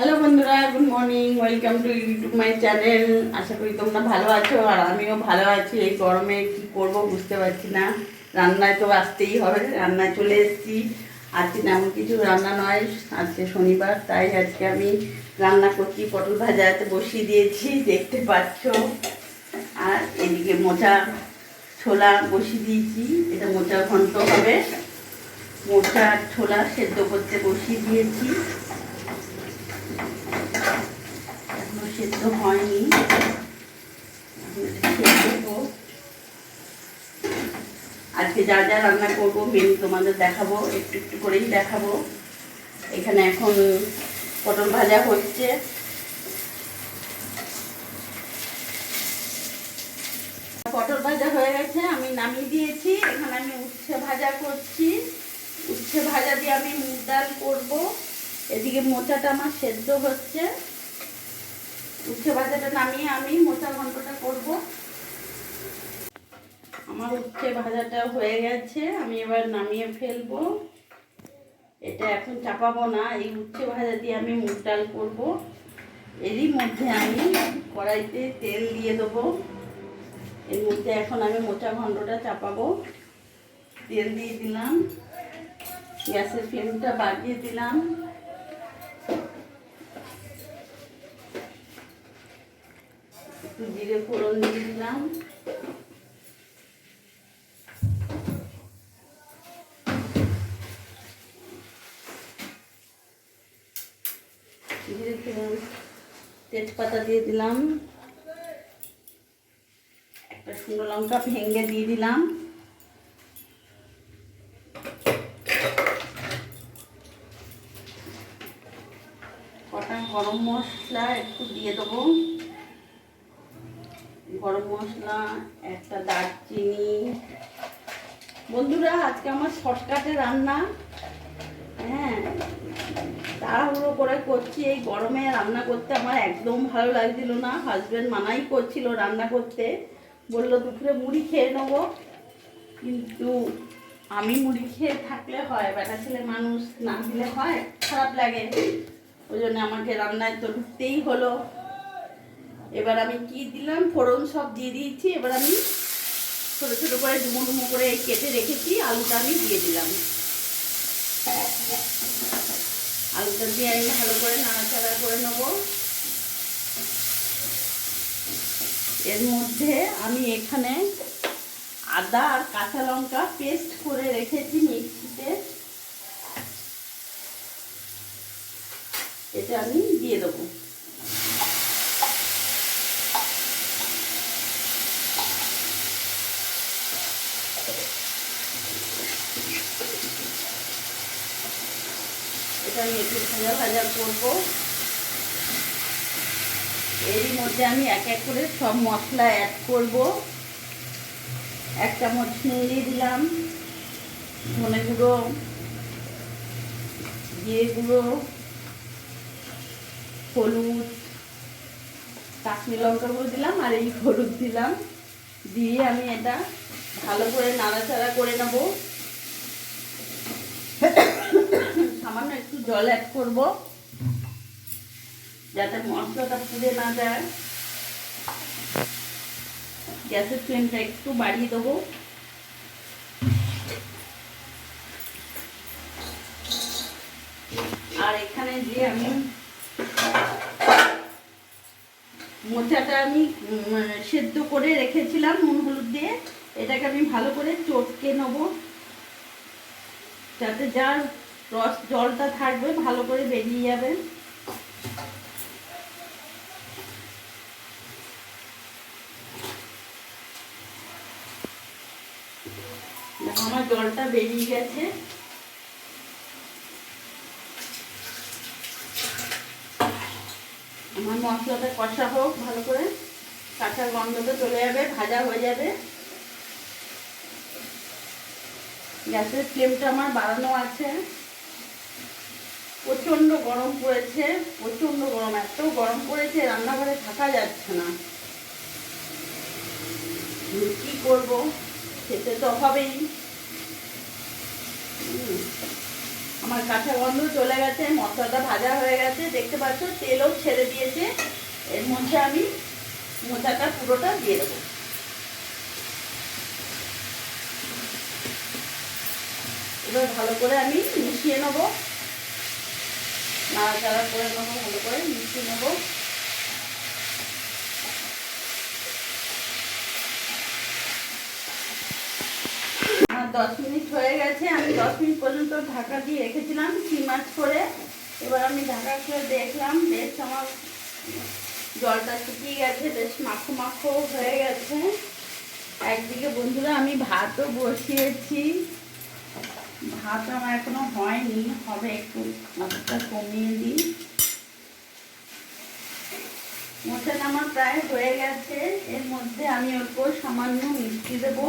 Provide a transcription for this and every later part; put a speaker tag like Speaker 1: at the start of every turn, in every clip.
Speaker 1: Hello বন্ধুরা good morning welcome to YouTube my channel আশা করি তোমরা ভালো আছো, আর আমিও ভালো আছি। এই গরমে কি করব বুঝতে পারছি না। রান্নায় তো আসতেই হবে, রান্নায় চলে এসেছি। আজকে এমন কিছু রান্না নয়, আজকে শনিবার, তাই আজকে আমি রান্না করছি, পটল ভাজাতে বসিয়ে দিয়েছি, দেখতে পাচ্ছ। আর এদিকে মোচা ছোলা বসিয়ে দিয়েছি, এটা মোচা ঘন্ট হবে। মোচা ছোলা সেদ্ধ করতে বসিয়ে দিয়েছি এখনও সেদ্ধ হয়নি। আজকে যা যা রান্না করব মেনু তোমাদের দেখাবো, একটু একটু করেই দেখাবো। এখানে এখন পটল ভাজা হচ্ছে। পটল ভাজা হয়ে গেছে, আমি নামিয়ে দিয়েছি। এখানে আমি উচ্ছে ভাজা করছি। উচ্ছে ভাজা দিয়ে আমি মুগ ডাল করব। এদিকে মোচাটা আমার সেদ্ধ হচ্ছে। উচ্ছে ভাজাটা নামিয়ে আমি মোচা ঘন্টটা করব। আমার উচ্ছে ভাজাটা হয়ে গেছে, আমি এবার নামিয়ে ফেলব। এটা এখন চাপাবো না, এই উচ্ছে ভাজা দিয়ে আমি মুগ ডাল করব। এরই মধ্যে আমি কড়াইতে তেল দিয়ে দেবো। এর মধ্যে এখন আমি মোচা ঘন্টটা চাপাবো। তেল দিয়ে দিলাম, গ্যাসের ফ্লেমটা বাড়িয়ে দিলাম। একটু জিরে ফোড়ন দিয়ে দিলাম। জিরে ফোড়ন, তেজপাতা দিয়ে দিলাম। শুকনো লঙ্কা ভেঙে দিয়ে দিলাম। কটা গরম মশলা একটু দিয়ে দেবো। গরম মশলা, একটা দারচিনি। বন্ধুরা, আজকে আমার শর্টকাটে রান্না। হ্যাঁ তাড়াহুড়ো করে করছি। এই গরমে রান্না করতে আমার একদম ভালো লাগছিল না। হাজব্যান্ড মানাই করছিল রান্না করতে। বলল, দুপুরে মুড়ি খেয়ে নেব। কিন্তু আমি মুড়ি খেয়ে থাকলে হয়, বেটা ছেলে মানুষ না দিলে হয়, খারাপ লাগে। ওই জন্য আমাকে রান্নায় তো ঢুকতেই হলো। এবার আমি কি দিলাম? ফোড়ন সব দিয়ে দিয়েছি। এবার আমি ছোটো ছোটো করে ডুমো ডুমো করে কেটে রেখেছি। আলুটা আমি দিয়ে দিলাম। আলুটা দিয়ে আমি ভালো করে নাড়াচাড়া করে নেব। এর মধ্যে আমি এখানে আদা আর কাঁচা লঙ্কা পেস্ট করে রেখেছি মিক্সিতে। এটা আমি দিয়ে দেবো। এটা আমি একটু ভাজা ভাজা করব। এরই মধ্যে আমি এক এক করে সব মশলা অ্যাড করব। এক চামচ নুন দিয়ে দিলাম, ধনে গুঁড়ো, জিরে গুঁড়ো, হলুদ, কাশ্মীর লঙ্কা গুঁড়ো দিলাম আর এই হলুদ দিলাম। দিয়ে আমি এটা ভালো করে নাড়াচাড়া করে নেব। সামান্য একটু জল অ্যাড করব, যাতে মশলাটা পুড়ে না যায়। গ্যাসের ফ্লেমটা একটু বাড়িয়ে দেবো। আর এখানে যে আমি মোচাটা আমি মানে সেদ্ধ করে রেখেছিলাম নুন হলুদ দিয়ে, এটাকে আমি ভালো করে চটকে নেব। যাতে যার রস, জলটা থাকবে, ভালো করে বেরিয়ে যাবে। আমার জলটা বেরিয়ে গেছে। আমার মশলাটা কষা হোক, ভালো করে। কাঁচা গন্ধটা চলে যাবে, ভাজা হয়ে যাবে। গ্যাসের ফ্লেমটা আমার বাড়ানো আছে। প্রচণ্ড গরম পড়েছে, প্রচণ্ড গরম, এত গরম পড়েছে, রান্নাঘরে থাকা যাচ্ছে না। কি করব? খেতে তো হবেই। আমার কাঁচা গন্ধ চলে গেছে, মশলাটা ভাজা হয়ে গেছে। দেখতে পাচ্ছ, তেলও ছেড়ে দিয়েছে। এর মধ্যে আমি মোচাটা পুরোটা দিয়ে দেবো। এবার ভালো করে আমি মিশিয়ে নেব। নাড়াচাড়া করে নেব, ভালো করে মিশিয়ে নেব। দশ মিনিট হয়ে গেছে, আমি দশ মিনিট পর্যন্ত ঢাকা দিয়ে রেখেছিলাম সি মাছ করে। এবার আমি ঢাকা খুলে দেখলাম, বেশ আমার জলটা শুকিয়ে গেছে, বেশ মাখো মাখো হয়ে গেছে। একদিকে বন্ধুরা আমি ভাতও বসিয়েছি। ভাত আমার এখনও হয়নি, হবে একটু মাছটা কমিয়ে দিই। মোচাটা আমার প্রায় হয়ে গেছে, এর মধ্যে আমি অল্প সামান্য মিষ্টি দেবো।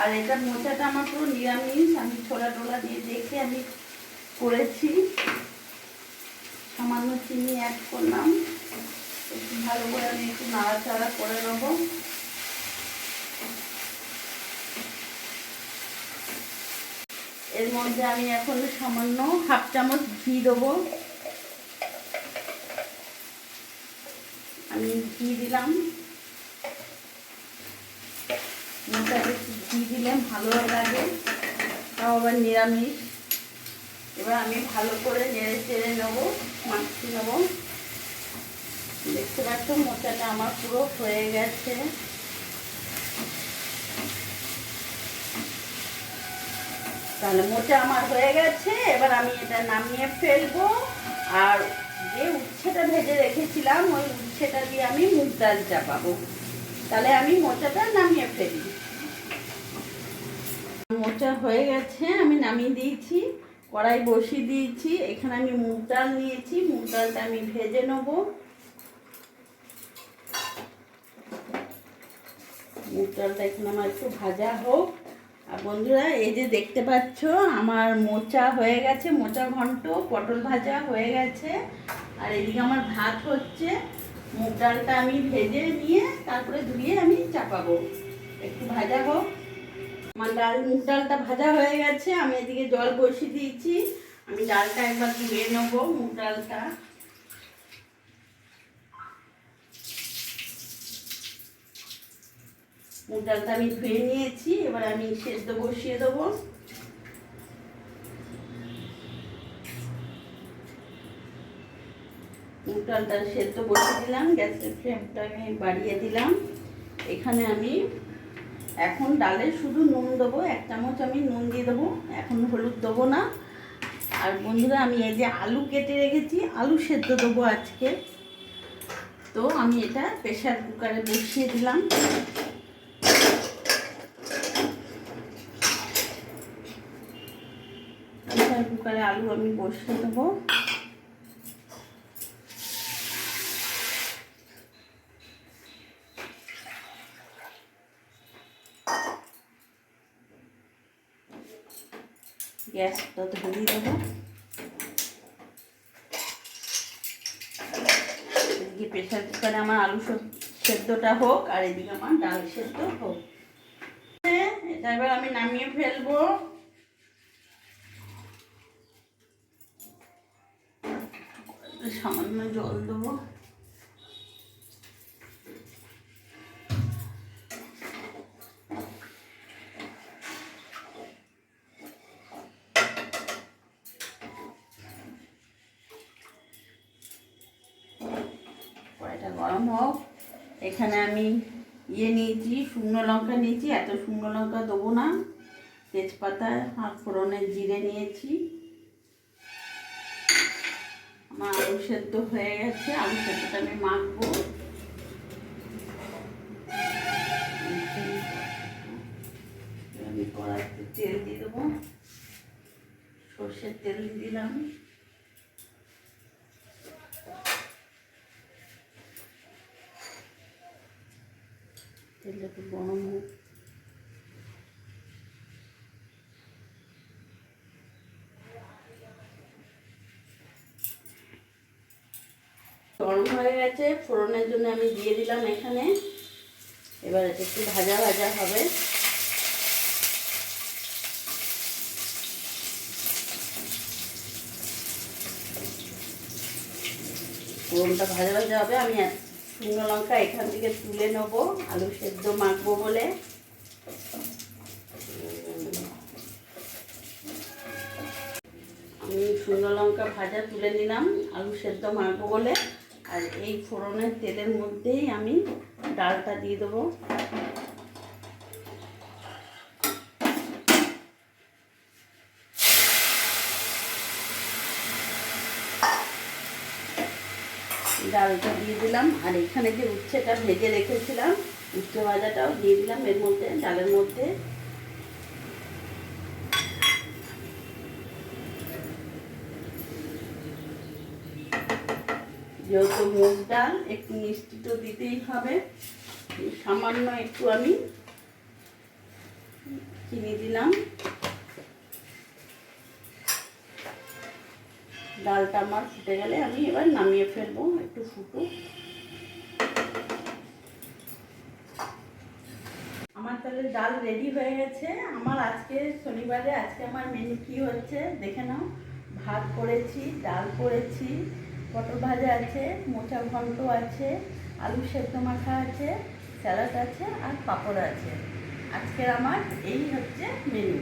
Speaker 1: আর এটা মোচাটা আমার পুরো নিরামিষ, আমি ছোলা টোলা দিয়ে দেখে আমি করেছি। সামান্য চিনি অ্যাড করলাম। একটু ভালো করে আমি একটু নাড়াচাড়া করে নেব। এর মধ্যে আমি এখন সামান্য হাফ চামচ ঘি দেবো। আমি ঘি দিলাম। ঘি দিলে ভালো লাগে, তাও আবার নিরামিষ। এবার আমি ভালো করে নেড়ে চেড়ে নেব মাছটি নেব। দেখতে পাচ্ছ মোচাটা আমার পুরো হয়ে গেছে। তাহলে মোচা আমার হয়ে গেছে, এবার আমি এটা নামিয়ে ফেলব। আর যে উচ্ছেটা ভেজে রেখেছিলাম, ওই উচ্ছেটা দিয়ে আমি মুগ ডাল চাপাবো। তাহলে আমি মোচাটা নামিয়ে ফেলি। মোচা হয়ে গেছে, আমি নামিয়ে দিয়েছি, কড়াই বসিয়ে দিয়েছি। এখানে আমি মুগ ডাল নিয়েছি, মুগ ডালটা আমি ভেজে নেব। মুগ ডালটা এখানে আমার একটু ভাজা হোক। বন্ধুরা, এই যে দেখতে পাচ্ছ, আমার মোচা হয়ে গেছে, মোচা ঘন্ট, পটল ভাজা হয়ে গেছে। আর এদিকে আমার ভাত হচ্ছে, মুগ ডালটা আমি ভেজে নিয়ে তারপরে ধুয়ে আমি চাপাবো। একটু ভাজা হোক। আমার ডাল, মুগ ডালটা ভাজা হয়ে গেছে, আমি এদিকে জল বসিয়ে দিয়েছি। আমি ডালটা একবার ধুয়ে নেব, মুগ ডালটা। ডালটা আমি ধুয়ে নিয়েছি, এবার আমি সেদ্ধ বসিয়ে দেবো। মুগ ডালটা সেদ্ধ বসিয়ে দিলাম, গ্যাসের ফ্লেমটা আমি বাড়িয়ে দিলাম। এখানে আমি এখন ডালে শুধু নুন দেবো, এক চামচ আমি নুন দিয়ে দেবো, এখন হলুদ দেবো না। আর বন্ধুরা, আমি এই যে আলু কেটে রেখেছি, আলু সেদ্ধ দেবো আজকে। তো আমি এটা প্রেশার কুকারে বসিয়ে দিলাম প্রেশার কুকারে আলু আমি বসিয়ে দেবো। গ্যাসটা ধরিয়ে এদিকে প্রেশার কুকারে আমার আলু সেদ্ধটা হোক, আর এদিকে আমার ডাল সেদ্ধ হোক। এটা এবার আমি নামিয়ে ফেলব। সামান্য জল দেবো কড়াইটা গরম হোক এখানে আমি ইয়ে নিয়েছি শুকনো লঙ্কা নিয়েছি এত শুকনো লঙ্কা দেবো না তেজপাতা আর ফোড়নের জিরে নিয়েছি আলু সেদ্ধ হয়ে গেছে, আলু সেদ্ধটা আমি মাখবো। আমি কড়াইতে তেল দিয়ে দেবো। সর্ষের তেল দিলাম। গরম হয়ে গেছে, ফোড়নের জন্য আমি দিয়ে দিলাম এখানে। এবার এটা একটু ভাজা ভাজা হবে। ফোড়নটা ভাজা ভাজা হবে, আমি শুকনো লঙ্কা এখান থেকে তুলে নেব, আলু সেদ্ধ মাখবো বলে। আমি শুকনো লঙ্কা ভাজা তুলে নিলাম, আলু সেদ্ধ মাখবো বলে। আর এই ফোড়নের তেলের মধ্যেই আমি ডালটা দিয়ে দেবো। ডালটা দিয়ে দিলাম। আর এখানে যে উচ্ছেটা ভেজে রেখেছিলাম উচ্ছে ভাজাটাও দিয়ে দিলাম এর মধ্যে, ডালের মধ্যে। যেহেতু মুগ ডাল, একটু মিষ্টি তো দিতেই হবে। সামান্য একটু আমি চিনি দিলাম। ডালটা আমার ফুটে গেলে আমি এবার নামিয়ে ফেলব, একটু ফুটুক। আমার তাহলে ডাল রেডি হয়ে গেছে। আমার আজকে শনিবারে, আজকে আমার মেনু কি হচ্ছে দেখে নাও। ভাত করেছি, ডাল করেছি। পটল ভাজা আছে, মোচা ঘন্ট আছে আলু সেদ্ধ মাখা আছে, স্যালাড আছে আর পাপড় আছে। আজকের আমার এই হচ্ছে মেনু